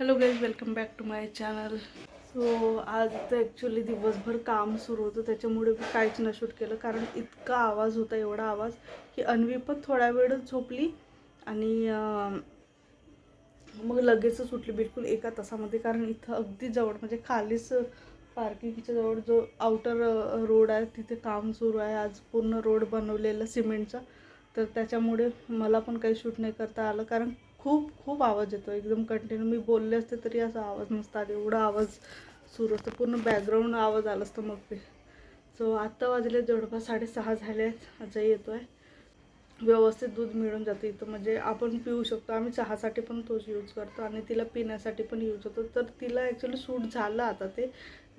Hello guys welcome back to my channel so आज तर actually दिवसभर काम सुरू होतं त्याच्यामुळे मी काहीच न शूट केलं कारण इतका आवाज होता एवढा आवाज की अन्वी पण थोड्या वेळच झोपली आणि मग लगेचच उठली बिलकुल एका तासामध्ये कारण इथं अगदी जवळ म्हणजे खालीच पार्किंगच्या जवळ जो आउटर रोड आहे तिथे काम सुरू आहे. आज पूर्ण रोड बनवलेला सिमेंटचा. तर त्याच्यामुळे मला पण काही शूट नाही करता आलं कारण खूप खूप आवाज येतो. एकदम कंटिन्यू मी बोलले असते तरी असा आवाज नसता आला. एवढा आवाज सुरू असतो. पूर्ण बॅकग्राऊंड आवाज आला असतो मग ते. सो आत्ता वाजले जवळपास साडेसहा झाले आहेत. अजय येतो आहे व्यवस्थित दूध मिळून जातं इथं. म्हणजे आपण पिऊ शकतो. आम्ही चहासाठी पण तोच यूज करतो आणि तिला पिण्यासाठी पण यूज होतो. तर तिला ॲक्च्युली सूट झालं आता ते.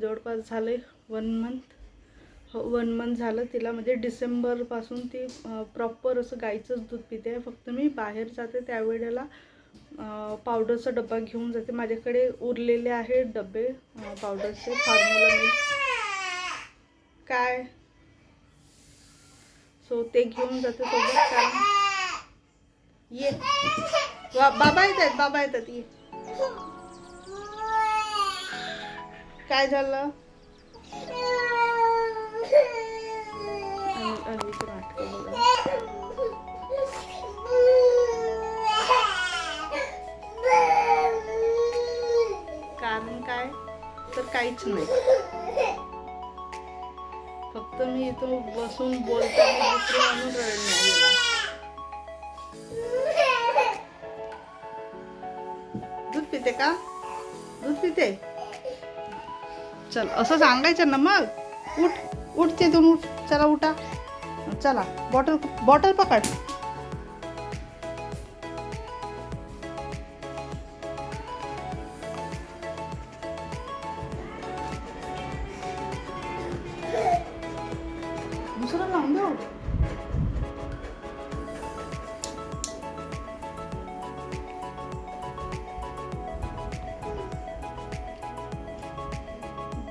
जवळपास झाले वन मंथ वन मंथ झालं तिला म्हणजे डिसेंबरपासून ती प्रॉपर असं गाईचंच दूध पिते. फक्त मी बाहेर जाते त्यावेळेला पावडरचा डब्बा घेऊन जाते. माझ्याकडे उरलेले आहे डबे पावडरचे फॉर्म्युला मिल्क काय? सो ते घेऊन जाते सोबत. कारण ये. बाबा येत आहेत बाबा येतात ये. काय झालं? आणि नाटकं बघा कारण काय? तर काहीच नाही. फक्त मी इथं बसून बोलताना दुसरं म्हणून रडणे दूध पिते का? दूध पिते? चल असं सांगायचं ना मग. उठ उठते तू उठ. चला उठा. चला बॉटल बॉटल पकड. दुसरं लावून देऊ?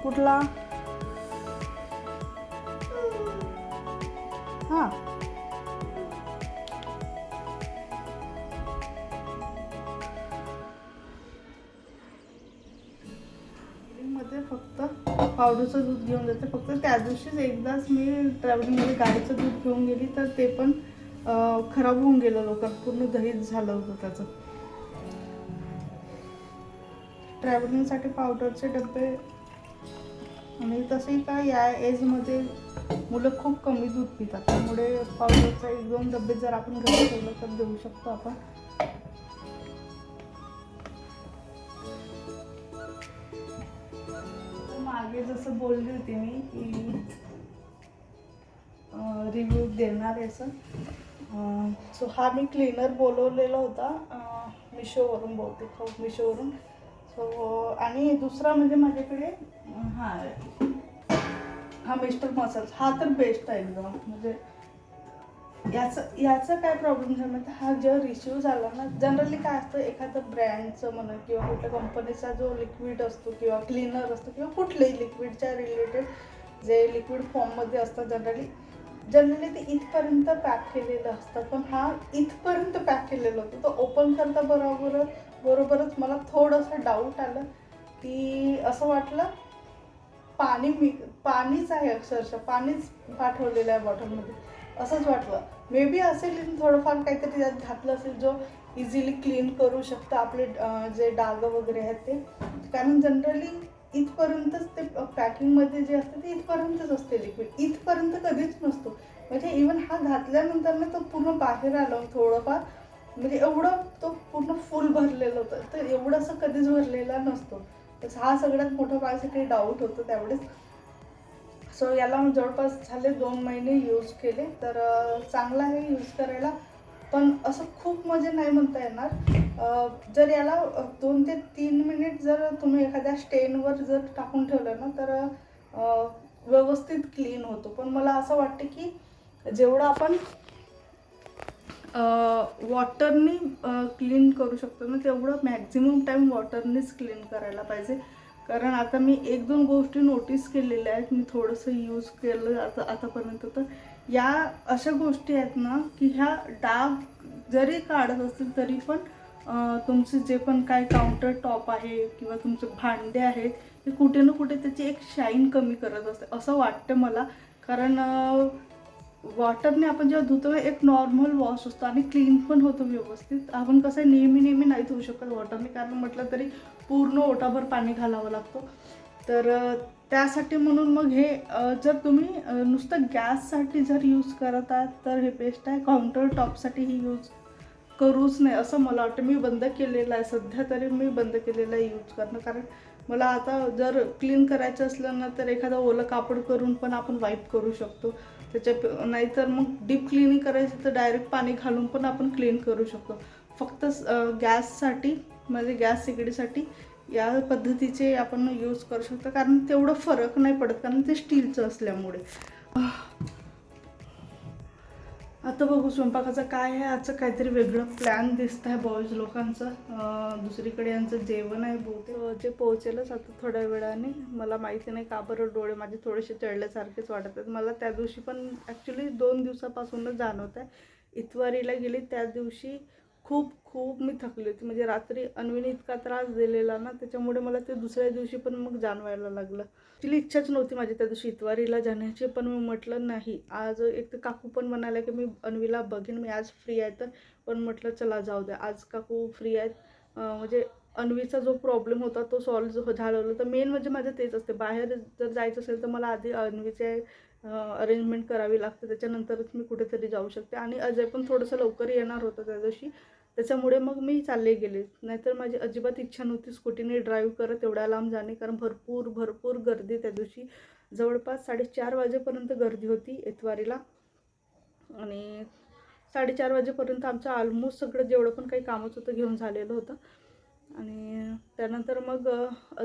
कुठला? पावडरचं दूध घेऊन जाते. फक्त त्या दिवशीच एकदाच मी ट्रॅव्हलिंगमध्ये गाडीचं दूध घेऊन गेली तर ते पण खराब होऊन गेलं लोकांना पूर्ण दहीच झालं होतं त्याचं. ट्रॅव्हलिंगसाठी पावडरचे डबे आणि तसेही का या एजमध्ये मुलं खूप कमी दूध पितात. त्यामुळे पावडरचा एक दोन डबे जर आपण घरी ठेवलं तर देऊ शकतो आपण. मागे जसं बोलली होती मी की रिव्ह्यू देणार आहे असं. सो हा मी क्लीनर बोलवलेला होता मिशोवरून बहुतेक खूप मिशोवरून सो आणि दुसरा म्हणजे माझ्याकडे हां हा हा मिस्टर मसाज हा तर बेस्ट आहे एकदम. म्हणजे याचं याचं काय प्रॉब्लेम झाला? तर हा जेव्हा रिसिव्ह झाला ना जनरली काय असतं एखादं ब्रँडचं म्हणा किंवा कुठल्या कंपनीचा जो लिक्विड असतो किंवा क्लीनर असतो किंवा कुठलेही लिक्विडच्या रिलेटेड जे लिक्विड फॉर्ममध्ये असतं जनरली जनरली ते इथपर्यंत पॅक केलेलं असतं. पण हा इथपर्यंत पॅक केलेलं होतं. तो ओपन करता बरोबर बरोबरच मला थोडंसं डाऊट आलं की असं वाटलं पाणी मी पाणीच आहे अक्षरशः पाणीच पाठवलेलं आहे बॉटलमध्ये असंच वाटलं. मे बी असेल थोडंफार काहीतरी त्यात घातलं असेल जो इझिली क्लीन करू शकतं आपले जे डाग वगैरे आहेत ते. कारण जनरली इथपर्यंतच ते पॅकिंगमध्ये जे असतं ते इथपर्यंतच असते लिक्विड इथपर्यंत कधीच नसतो. म्हणजे इवन हा घातल्यानंतर ना तो पूर्ण बाहेर आलं थोडंफार. म्हणजे एवढं तो पूर्ण फुल भरलेलं होतं. तर एवढं असं कधीच भरलेला नसतो. तर हा सगळ्यात मोठा माझ्यासाठी डाऊट होतो त्यावेळेस. सो याला जवळपास झाले दोन महिने यूज केले. तर चांगला आहे यूज करायला. पण असं खूप मजे नाही म्हणता येणार. जर याला दोन ते तीन मिनिट जर तुम्ही एखाद्या स्टेनवर जर टाकून ठेवलं ना तर व्यवस्थित क्लीन होतो. पण मला असं वाटतं की जेवढं आपण वॉटरनी क्लीन करू शकतो ना तेवढं मॅक्झिमम टाईम वॉटरनीच क्लीन करायला पाहिजे. कारण आता मी एक दोन गोष्टी नोटीस केलेल्या आहेत. मी थोडंसं यूज केलं आता आतापर्यंत तर. या अशा गोष्टी आहेत ना की ह्या डाग जरी काढत असतील तरी पण तुमचे जे पण काय काउंटर टॉप आहे किंवा तुमचे भांडे आहेत हे कुठे ना कुठे त्याची एक शाईन कमी करत असते. असं वाटतं मला. कारण वॉटरने आपण जेव्हा धुतो एक नॉर्मल वॉश असतो आणि क्लीन पण होतो व्यवस्थित. आपण कसं आहे नेहमी नेहमी नाही धुवू शकत वॉटरने कारण म्हटलं तरी पूर्ण ओटाभर पाणी घालावं लागतो. तर त्यासाठी म्हणून मग हे जर तुम्ही नुसतं गॅससाठी जर यूज करत आहात तर हे बेस्ट आहे. काउंटर टॉपसाठी ही यूज करूच नाही असं मला वाटतं. मी बंद केलेलं आहे. सध्या तरी मी बंद केलेलं आहे यूज करणं कारण मला आता जर क्लीन करायचं असलं ना तर एखादं ओलं कापड करून पण आपण वाईप करू शकतो. त्याच्या नाहीतर मग डीप क्लिनिंग करायचं तर डायरेक्ट पाणी घालून पण आपण क्लीन करू शकतो. फक्त गॅससाठी म्हणजे गॅस शेगडीसाठी या पद्धतीचे आपण यूज करू शकतो. कारण तेवढं फरक नाही पडत कारण ते स्टीलचं असल्यामुळे. आता बघू स्वयंपाकाचं काय आहे. आजचं काहीतरी वेगळं प्लॅन दिसत आहे बॉईज लोकांचं. दुसरीकडे यांचं जेवण आहे बहुतेक. हो, जे पोहोचेलच आता थोड्या वेळाने. मला माहिती नाही का बरं डोळे माझे थोडेसे चढल्यासारखेच वाटत आहेत. मला त्या दिवशी पण ॲक्च्युली दोन दिवसापासूनच जाणवत आहे. इतवारीला गेली त्या दिवशी खूप खूप मी थकली होती. म्हणजे रात्री अन्वीने इतका त्रास दिलेला ना त्याच्यामुळे मला ते दुसऱ्या दिवशी पण मग जाणवायला लागलं. ॲक्च्युली इच्छाच नव्हती माझी त्या दिवशी इतवारीला जाण्याची पण मी म्हटलं नाही आज एक तर काकू पण म्हणाल्या की मी अन्वीला बघेन मी आज फ्री आहे तर. पण म्हटलं चला जाऊ द्या आज काकू फ्री आहेत. म्हणजे अन्वीचा जो प्रॉब्लेम होता तो सॉल्व झाला तर मेन म्हणजे माझं तेच असते. बाहेर जर जायचं असेल तर मला आधी अन्वीचे अरेंजमेंट करावी लागते. त्याच्यानंतरच मी कुठेतरी जाऊ शकते. आणि अजय पण थोडंसं लवकर येणार होतं त्या दिवशी त्याच्यामुळे मग मी चालले गेले. नाहीतर माझी अजिबात इच्छा नव्हती स्कूटीने ड्राईव्ह करत एवढ्या लांब जाणे. कारण भरपूर भरपूर गर्दी त्या दिवशी. जवळपास साडेचार वाजेपर्यंत गर्दी होती इतवारीला आणि साडेचार वाजेपर्यंत आमचं ऑलमोस्ट सगळं जेवढं पण काही कामच होतं घेऊन झालेलं होतं. आणि त्यानंतर मग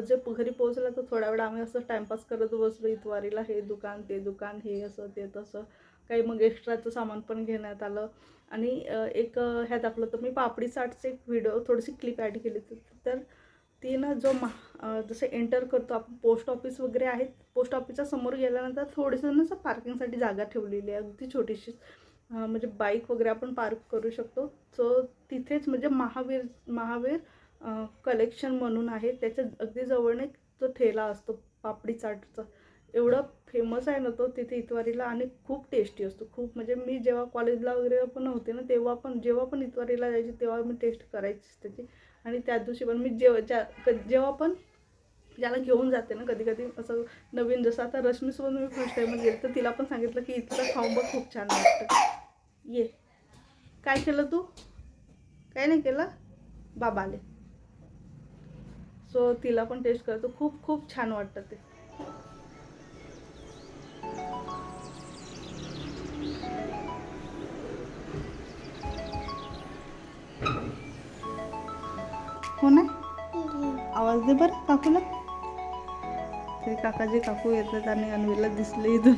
जे घरी पोहोचला तर थोड्या वेळ आम्ही असं टाईमपास करत बसलो. इतवारीला हे दुकान ते दुकान हे असं ते तसं. काही मग एक्स्ट्राचं सामान पण घेण्यात आलं. आणि एक ह्यात आपलं तर मी पापडी चाटचे एक व्हिडिओ थोडीशी क्लिप ॲड केली. होती तर ती ना जो मा जसं एंटर करतो आपण पोस्ट ऑफिस वगैरे आहेत. पोस्ट ऑफिसच्या समोर गेल्यानंतर थोडीसं ना पार्किंगसाठी जागा ठेवलेली आहे. अगदी छोटीशी म्हणजे बाईक वगैरे आपण पार्क करू शकतो. सो तिथेच म्हणजे महावीर महावीर कलेक्शन म्हणून आहे. त्याच्या अगदी जवळने एक तो ठेला असतो पापडी चाटचा. एवढं फेमस आहे ना तो तिथे इतवारीला आणि खूप टेस्टी असतो. खूप म्हणजे मी जेव्हा कॉलेजला वगैरे पण होते ना तेव्हा पण जेव्हा पण इतवारीला जायची तेव्हा मी टेस्ट करायचीच त्याची. आणि त्या दिवशी पण मी जेव्हा ज्या क- जेव्हा पण ज्याला घेऊन जाते ना कधी कधी असं नवीन जसं आता रश्मीसोबत मी फर्स्ट टाईम गेले तर तिला पण सांगितलं की इथलं खाऊन बघ खूप छान वाटतं. ये. काय केलं तू? काय नाही केलं? बाबा आले सो तिला पण टेस्ट करतो. खूप खूप छान वाटतं ते. हो कोण आहे आवाज दे बरं काकूला. ते काकाजी काकू येतात आणि अनवीला दिसले इथून.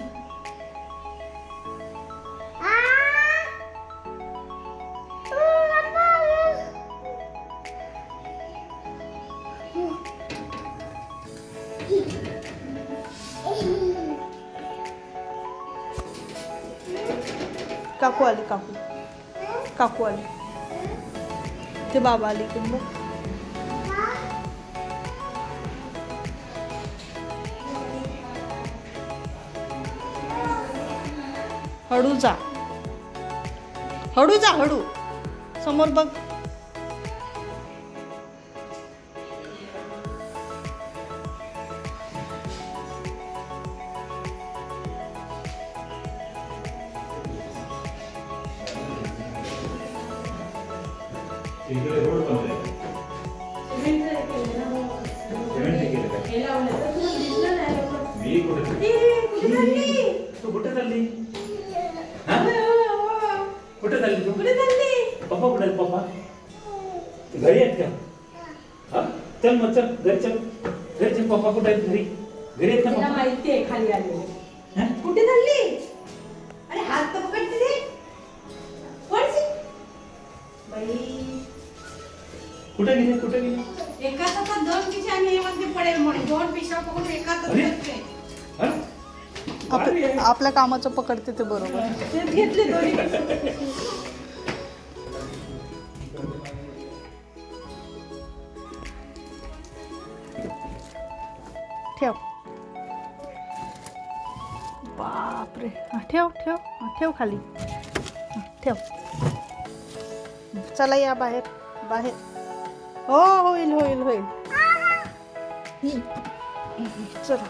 काकू आली काकू. काकू आली. ते बाबा आली इकडून बघ. हळू जा. हळू जा हळू. समोर बघ. इकडे रोड बनले सिमेंट केलं काय मी कुठे तू कुठे चालली हा? कुठे चालली तू पप्पा कुठे आहेत पप्पा घरी आहेत का हा चल मग चल घरी चल घरी चल पप्पा कुठे आहेत घरी घरी आहेत का पप्पा माहिती आहे खाली आलेले हा? कुठे चालली कुठे गेले? कुठे गेले? एका तासात दोन पिशा आणि हे म्हणते पडेल म्हणे दोन पिशा पकडून एका तासात अरे? आपल्या कामाचं पकडते ते बरोबर. ठेव. बापरे. हा, ठेव ठेव. ठेव खाली. ठेव. चला या बाहेर. बाहेर. हो होईल होईल होईल. चला.